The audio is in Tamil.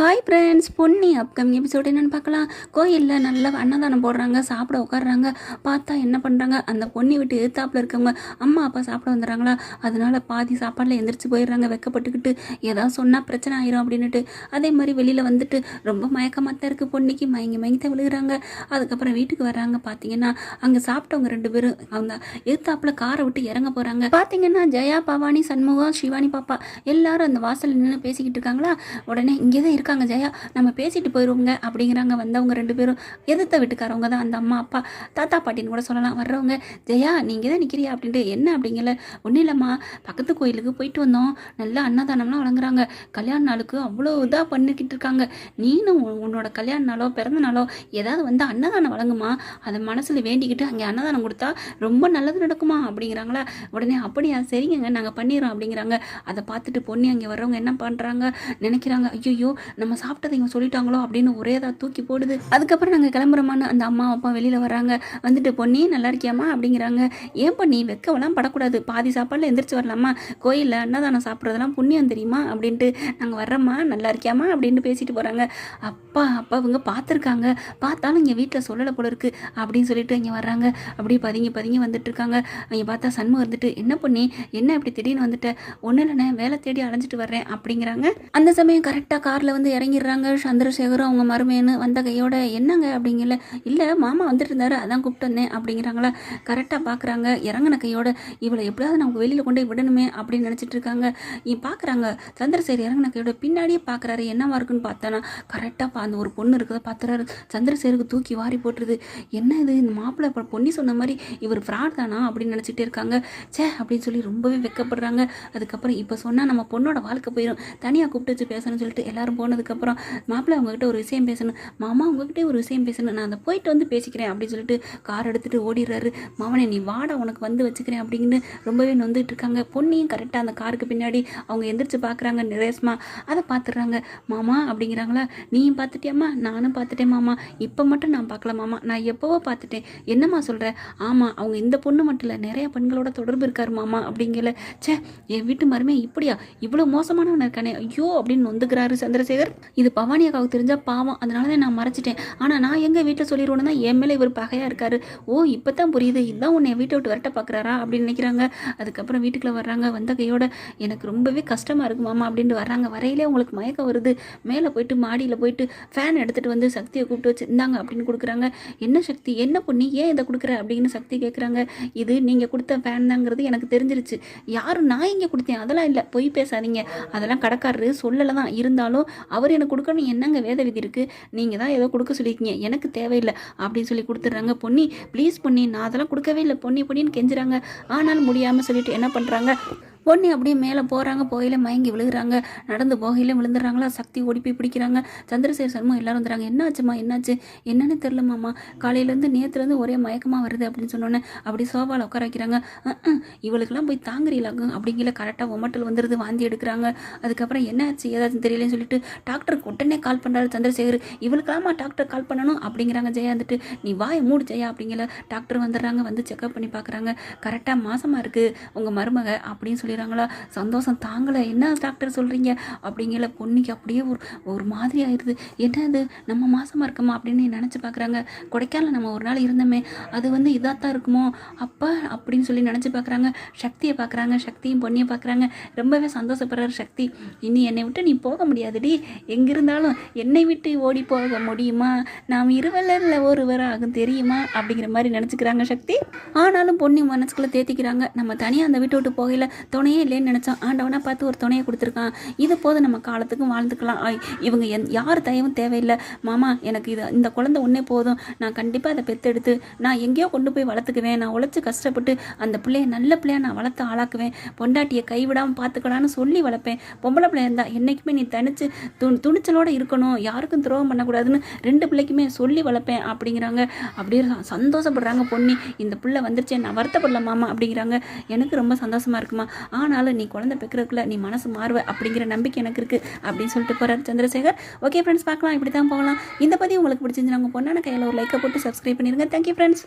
Hi friends Ponni upcoming episode என்னென்னு பார்க்கலாம். கோயிலில் நல்லா அன்னதானம் போடுறாங்க சாப்பிட உட்காடுறாங்க பார்த்தா என்ன பண்ணுறாங்க அந்த பொன்னி விட்டு எதிர்த்தாப்புல இருக்கவங்க அம்மா அப்பா சாப்பிட வந்துடுறாங்களா? அதனால பாதி சாப்பாடில் எந்திரிச்சு போயிடுறாங்க வெக்கப்பட்டுக்கிட்டு. ஏதாவது சொன்னால் பிரச்சனை ஆயிரும் அப்படின்னுட்டு. அதே மாதிரி வெளியில் வந்துட்டு ரொம்ப மயக்கமாக தான் இருக்குது பொன்னிக்கு. மயங்கி மயங்கி தான் விழுகிறாங்க. அதுக்கப்புறம் வீட்டுக்கு வர்றாங்க பார்த்தீங்கன்னா அங்கே சாப்பிட்டவங்க ரெண்டு பேரும் அவங்க எழுத்தாப்பில் காரை விட்டு இறங்க போகிறாங்க பார்த்தீங்கன்னா ஜெயா பவானி சண்முகம் சிவானி பாப்பா எல்லாரும் அந்த வாசலில் நின்று பேசிக்கிட்டு இருக்காங்களா? உடனே இங்கே தான் இருக்காங்க ஜெயா நம்ம பேசிட்டு போயிடுவோங்க அப்படிங்கிறாங்க. வந்தவங்க ரெண்டு பேரும் எதிர்த்த வீட்டுக்காரவங்க தான். அந்த அம்மா அப்பா தாத்தா பாட்டின்னு கூட சொல்லலாம். வர்றவங்க ஜெயா நீங்கள் தான் நிற்கிறியா அப்படின்ட்டு என்ன? அப்படிங்கல. ஒன்றும் இல்லைம்மா. பக்கத்து கோயிலுக்கு போயிட்டு வந்தோம். நல்லா அன்னதானம்லாம் வழங்குறாங்க. கல்யாண நாளுக்கு அவ்வளோ இதாக பண்ணிக்கிட்டு இருக்காங்க. நீனும் உன்னோட கல்யாண நாளோ பிறந்த நாளோ ஏதாவது வந்து அன்னதானம் வழங்குமா? அதை மனசில் வேண்டிக்கிட்டு அங்கே அன்னதானம் கொடுத்தா ரொம்ப நல்லது நடக்குமா? அப்படிங்கிறாங்களா. உடனே அப்படியா சரிங்க நாங்கள் பண்ணிடுறோம் அப்படிங்கிறாங்க. அதை பார்த்துட்டு பொண்ணு அங்கே வர்றவங்க என்ன பண்ணுறாங்க நினைக்கிறாங்க. ஐயோ நம்ம சாப்பிட்டதை இவங்க சொல்லிட்டாங்களோ அப்படின்னு ஒரே தான் தூக்கி போடுது. அதுக்கப்புறம் நாங்கள் கிளம்புறோமான்னு அந்த அம்மா அப்பா வெளியில் வர்றாங்க. வந்துட்டு பொண்ணி நல்லா இருக்கியாம்மா? அப்படிங்கிறாங்க. ஏன் பண்ணி வெக்கவெல்லாம் படக்கூடாது. பாதி சாப்பாடில் எந்திரிச்சு வரலாமா? கோயிலில் அன்னதானம் சாப்பிட்றதெல்லாம் புண்ணியம் தெரியுமா? அப்படின்ட்டு நாங்கள் வர்றோம்மா. நல்லா இருக்கியாம்மா? அப்படின்னு பேசிட்டு போகிறாங்க அப்பா அப்பா இவங்க பார்த்துருக்காங்க பார்த்தாலும் இங்கே வீட்டில் சொல்லலை போல இருக்குது அப்படின்னு சொல்லிட்டு இங்கே வர்றாங்க. அப்படியே பதுங்கி பதுங்கி வந்துட்டு இருக்காங்க. பார்த்தா சண்முகம் வந்துட்டு என்ன பண்ணி என்ன இப்படி திடீர்னு வந்துட்ட? ஒன்றும் இல்லைண்ணே. வேலை தேடி அலைஞ்சிட்டு வர்றேன். அப்படிங்கிறாங்க. அந்த சமயம் கரெக்டாக காரில் வந்து இறங்கிடுறாங்க. சந்திரசேகரும் அவங்க மருமேன்னு வந்த கையோட என்னங்க? அப்படிங்கல. இல்லை மாமா வந்துட்டு இருந்தாரு அதான் கூப்பிட்டு வந்தேன் அப்படிங்கிறாங்களா. கரெக்டாக பார்க்குறாங்க இறங்கின கையோட இவளை எப்படியாவது நமக்கு வெளியில் கொண்டு போய் விடணுமே அப்படின்னு நினச்சிட்டு இருக்காங்க பார்க்குறாங்க சந்திரசேகர் இறங்கின கையோட பின்னாடியே பார்க்குறாரு என்னவா இருக்குன்னு பார்த்தானா கரெக்டாக அந்த ஒரு பொண்ணு இருக்கிறத பார்த்துறாரு சந்திரசேகருக்கு தூக்கி வாரி போட்டுருது. என்ன இது? இந்த மாப்பிள்ளை இப்போ பொன்னி சொன்ன மாதிரி இவர் ஃப்ராட் தானா? அப்படின்னு நினச்சிட்டே இருக்காங்க. ச்சே அப்படின்னு சொல்லி ரொம்பவே வெக்கப்படுறாங்க. அதுக்கப்புறம் இப்போ சொன்னால் நம்ம பொண்ணோட வாழ்க்கை போயிடும் தனியாக கூப்பிட்டு வச்சு பேசணும்னு சொல்லிட்டு எல்லாரும் போனதுக்கப்புறம் மாப்பிள்ளை உங்ககிட்ட ஒரு விஷயம் பேசணும். மாமா உங்ககிட்ட ஒரு விஷயம் பேசணும். நான் அதை போயிட்டு வந்து பேசிக்கிறேன் அப்படின்னு சொல்லிட்டு கார் எடுத்துகிட்டு ஓடிடுறாரு. மாமனே நீ வாடா உனக்கு வந்து வச்சுக்கிறேன் அப்படின்னு ரொம்பவே நொந்துட்டு இருக்காங்க. பொண்ணையும் கரெக்டாக அந்த காருக்கு பின்னாடி அவங்க எந்திரிச்சு பார்க்குறாங்க ரேஸ்மா அதை பார்த்துடுறாங்க மாமா அப்படிங்கிறாங்களா. நீயும் பார்த்துட்டியாம்மா நானும் பார்த்துட்டேன் மாமா. இப்போ மட்டும் நான் பார்க்கல மாமா. நான் எப்போவோ பார்த்துட்டேன் என்னம்மா சொல்கிற ஆமாம் அவங்க இந்த பொண்ணு மட்டும் இல்லை நிறைய பெண்களோட தொடர்பு இருக்கார் மாமா அப்படிங்கிற ச்சே என் வீட்டு மருமே இப்படியா? இவ்வளோ மோசமானவன் இருக்கானே. ஐயோ அப்படின்னு நொந்துக்கிறாரு சந்திரசேகர். இது பவானி அக்காவுக்கு தெரிஞ்சால் பாவம் அதனால தான் நான் மறைச்சிட்டேன். ஆனால் நான் எங்கள் வீட்டில் சொல்லிடுவோன்னு தான் என் மேலே இவர் பகையாக இருக்கார். ஓ இப்போ தான் புரியுது இதான் உன்னை வீட்டை விட்டு விரட்ட பார்க்குறாரா அப்படின்னு நினைக்கிறாங்க. அதுக்கப்புறம் வீட்டுக்குள்ளே வர்றாங்க வந்த கையோட எனக்கு ரொம்பவே கஷ்டமாக இருக்கு மாமா அப்படின்ட்டு வர்றாங்க. வரையிலே உங்களுக்கு மயக்கம் வருது. மேலே போயிட்டு மாடியில் போயிட்டு ஃபேன் எடுத்துகிட்டு வந்து சக்தியை கூப்பிட்டு வச்சு இந்தாங்க அப்படின்னு கொடுக்குறாங்க. என்ன சக்தி? என்ன பொண்ணு ஏன் இதை கொடுக்குற? அப்படின்னு சக்தி கேட்குறாங்க இது நீங்கள் கொடுத்த ஃபேன் தாங்கிறது எனக்கு தெரிஞ்சிருச்சு. யாரும் நான் இங்கே கொடுத்தேன் அதெல்லாம் இல்லை பொய் பேசாதீங்க. அதெல்லாம் கடைக்காரரு சொல்லலை தான் இருந்தாலும் அவர் எனக்கு கொடுக்கணும் என்னங்க வேத விதி இருக்குது நீங்கள் தான் ஏதோ கொடுக்க சொல்லியிருக்கீங்க. எனக்கு தேவையில்லை அப்படின்னு சொல்லி கொடுத்துட்றாங்க பொன்னி. ப்ளீஸ் பொன்னி நான் அதெல்லாம் கொடுக்கவே இல்லை. பொன்னி பொன்னின்னு கெஞ்சுறாங்க. ஆனாலும் முடியாமல் சொல்லிட்டு என்ன பண்ணுறாங்க பொண்ணு அப்படியே மேலே போகிறாங்க போகையில மயங்கி விழுகிறாங்க நடந்து போகையில விழுந்துடுறாங்களா சக்தி ஓடி போய் பிடிக்கிறாங்க. சந்திரசேகர் சர்மா எல்லாரும் வந்துடுறாங்க. என்னாச்சுமா என்னாச்சு? என்னன்னு தெரில காலையிலேருந்து நேற்றுலேருந்து ஒரே மயக்கமாக வருது அப்படின்னு சொன்னோன்னே அப்படி சோபாவில் உட்கார வைக்கிறாங்க. இவளுக்கெல்லாம் போய் தாங்குறீங்களாங்க அப்படிங்கிற கரெக்டாக ஒமட்டல் வந்துடுது வாந்தி எடுக்கிறாங்க. அதுக்கப்புறம் என்னாச்சு? ஏதாச்சும் தெரியலன்னு சொல்லிட்டு டாக்டருக்கு உடனே கால் பண்ணுறாரு சந்திரசேகர். இவளுக்கெல்லாமா டாக்டர் கால் பண்ணணும் அப்படிங்கிறாங்க ஜெயா வந்துட்டு. நீ வாய் மூடு ஜெயா அப்படிங்கிற டாக்டர் வந்துடுறாங்க வந்து செக்அப் பண்ணி பார்க்குறாங்க. கரெக்டாக மாசமாக இருக்குது உங்கள் மருமக அப்படின்னு சொல்லி செய்கிறாங்களா? சந்தோஷம் தாங்கலை. என்ன டாக்டர் சொல்கிறீங்க அப்படிங்கிற பொண்ணுக்கு அப்படியே ஒரு ஒரு மாதிரி ஆயிடுது என்ன இது? நம்ம மாதமாக இருக்கோமா? அப்படின்னு நினச்சி பார்க்குறாங்க. கொடைக்கானல் நம்ம ஒரு நாள் இருந்தோமே. அது வந்து இதாக தான் இருக்குமோ? அப்பா அப்படின்னு சொல்லி நினச்சி பார்க்குறாங்க. சக்தியை பார்க்குறாங்க. சக்தியும் பொண்ணியை பார்க்குறாங்க. ரொம்பவே சந்தோஷப்படுறாரு சக்தி. இனி என்னை விட்டு நீ போக முடியாதுடி. எங்கே இருந்தாலும் என்னை விட்டு ஓடி போக முடியுமா? நாம் இருவரில் ஒருவராகும் தெரியுமா? அப்படிங்கிற மாதிரி நினச்சிக்கிறாங்க சக்தி. ஆனாலும் பொண்ணு மனசுக்குள்ளே தேத்திக்கிறாங்க. நம்ம தனியாக அந்த வீட்டை விட்டு போகையில் துணையே இல்லைன்னு நினச்சோம் ஆண்டவனா பார்த்து ஒரு துணையை கொடுத்துருக்கான். இது போதும் நம்ம காலத்துக்கும் வாழ்ந்துக்கலாம். இவங்க எந் யார் தயவும் தேவையில்லை. மாமா எனக்கு இது இந்த குழந்தை ஒன்றே போதும். நான் கண்டிப்பாக அதை பெத்தெடுத்து நான் எங்கேயோ கொண்டு போய் வளர்த்துக்குவேன். நான் உழைச்சி கஷ்டப்பட்டு அந்த பிள்ளைய நல்ல பிள்ளையாக நான் வளர்த்து ஆளாக்குவேன். பொண்டாட்டியை கைவிடாமல் பார்த்துக்கலான்னு சொல்லி வளர்ப்பேன். பொம்பளை பிள்ளை இருந்தால் என்றைக்குமே நீ தனிச்சு து துணிச்சலோடு இருக்கணும். யாருக்கும் துரோகம் பண்ணக்கூடாதுன்னு ரெண்டு பிள்ளைக்குமே சொல்லி வளர்ப்பேன் அப்படிங்கிறாங்க. அப்படியே சந்தோஷப்படுறாங்க பொண்ணி இந்த பிள்ளை வந்துருச்சு நான் வருத்தப்படல மாமா அப்படிங்கிறாங்க. எனக்கு ரொம்ப சந்தோஷமாக இருக்குமா. ஆனாலும் நீ குழந்தை பெக்கிறதுக்குள்ள நீ மனசு மாறுவ அப்படிங்கிற நம்பிக்கை எனக்கு இருக்குது அப்படின்னு சொல்லிட்டு போகிறார் சந்திரசேகர். ஓகே ஃப்ரெண்ட்ஸ் பார்க்கலாம். இப்படி தான் போகலாம். இந்த பதிவு உங்களுக்கு பிடிச்சிருந்துச்சு நாங்கள் பொண்ணான கையில் ஒரு லைக்கை போட்டு சப்ஸ்கிரைப் பண்ணிடுங்க தேங்க்யூ ஃப்ரெண்ட்ஸ்